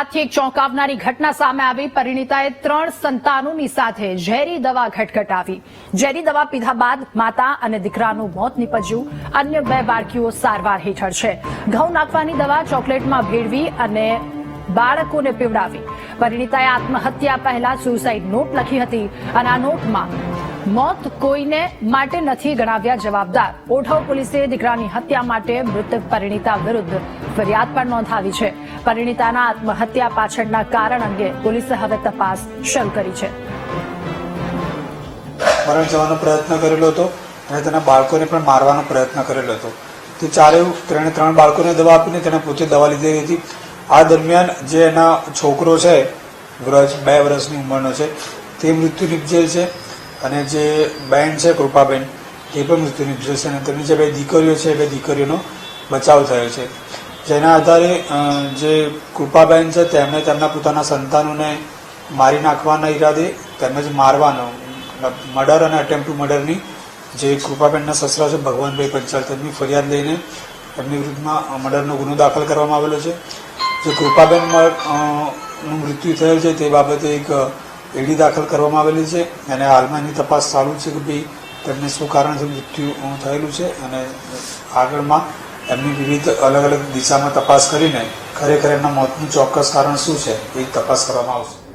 આજથી એક ચોંકાવનારી ઘટના સામે આવી. પરિણીતાએ ત્રણ સંતાનોની સાથે ઝેરી દવા ઘટઘટાવી. ઝેરી દવા પીધા બાદ માતા અને દીકરાનું મોત નીપજ્યું. અન્ય બે બાળકીઓ સારવાર હેઠળ છે. ઘઉં નાખવાની દવા ચોકલેટમાં ભેળવી અને બાળકોને પીવડાવી. પરિણીતાએ આત્મહત્યા પહેલા સુસાઇડ નોટ લખી હતી અને આ નોટમાં મોત કોઈને માટે નથી ગણાવ્યા જવાબદાર. ઓઢવ પોલીસે દીકરાની હત્યા માટે મૃતક પરિણીતા વિરુદ્ધ ફરિયાદ પણ નોંધાવી છે. પરિણીતાના આત્મહત્યા પાછળના કારણ અંગે પોલીસે હવે તપાસ શરૂ કરી છે. મરણ જવાનો પ્રયત્ન કરેલો હતો અને તેના બાળકોને પણ મારવાનો પ્રયત્ન કરેલો હતો. તે ચારે ત્રણે ત્રણ બાળકોને દવા આપીને તેણે પોતે દવા લીધેલી હતી. આ દરમિયાન જે એના છોકરો છે, વ્રજ, બે વર્ષની ઉંમરનો છે, તે મૃત્યુ નિપજેલ છે. અને જે બેન છે, કૃપાબેન, એ પણ મૃત્યુ નિપજેલ છે અને તેમની જે બે દીકરીઓ છે, એ બે દીકરીઓનો બચાવ થયો છે. જેના આધારે જે કૃપાબેન છે, તેમણે તેમના પોતાના સંતાનોને મારી નાખવાના ઈરાદે તેમજ મારવાનો, મર્ડર અને અટેમ્પ ટુ મર્ડરની જે કૃપાબેનના સસરા છે, ભગવાનભાઈ પંચાલ, તેમની ફરિયાદ લઈને એમની વિરુદ્ધમાં મર્ડરનો ગુનો દાખલ કરવામાં આવેલો છે. જે કૃપાબેન મૃત્યુ થયેલ છે, તે બાબતે એક એડી દાખલ કરવામાં આવેલી છે અને હાલમાં એની તપાસ ચાલુ છે કે ભાઈ તેમને શું કારણથી મૃત્યુ થયેલું છે અને આગળમાં એમની વિવિધ અલગ અલગ દિશામાં તપાસ કરીને ખરેખર એમના મોતનું ચોક્કસ કારણ શું છે એ તપાસ કરવામાં આવશે.